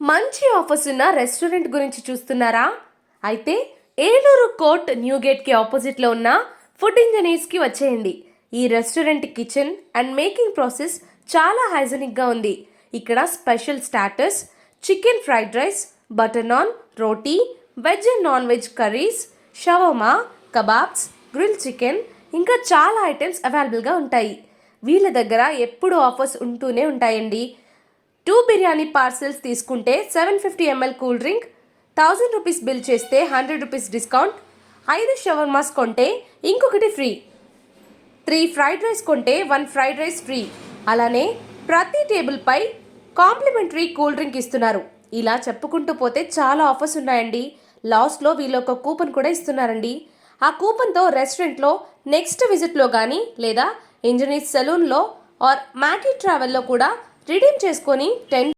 మంచి ఆఫర్స్ ఉన్న రెస్టారెంట్ గురించి చూస్తున్నారా? అయితే ఏలూరు కోర్ట్ న్యూ గేట్కి ఆపోజిట్లో ఉన్న ఫుడ్ ఇంజనీర్స్కి వచ్చేయండి. ఈ restaurant kitchen and making process చాలా హైజెనిక్గా ఉంది. ఇక్కడ special starters chicken fried rice butter naan roti veg and non veg curries shawarma kebabs grill chicken ఇంకా చాలా ఐటమ్స్ అవైలబుల్గా ఉంటాయి. వీళ్ళ దగ్గర ఎప్పుడు ఆఫర్స్ ఉంటూనే ఉంటాయండి. టూ బిర్యానీ పార్సెల్స్ తీసుకుంటే seven fifty ML cool drink thousand rupees bill చేస్తే హండ్రెడ్ రూపీస్ డిస్కౌంట్ ఐదు షవర్మాస్ కొంటే ఇంకొకటి ఫ్రీ. త్రీ ఫ్రైడ్ రైస్ కొంటే వన్ ఫ్రైడ్ రైస్ ఫ్రీ. అలానే ప్రతి టేబుల్పై కాంప్లిమెంటరీ కూల్ డ్రింక్ ఇస్తున్నారు. ఇలా చెప్పుకుంటూ పోతే చాలా ఆఫర్స్ ఉన్నాయండి. లాస్ట్లో వీళ్ళు ఒక కూపన్ కూడా ఇస్తున్నారండి. ఆ కూపన్తో రెస్టారెంట్లో నెక్స్ట్ విజిట్లో కానీ లేదా ఇంజనీర్ సెలూన్లో ఆర్ మ్యాటీ ట్రావెల్లో కూడా రిడీమ్ చేసుకొని టెన్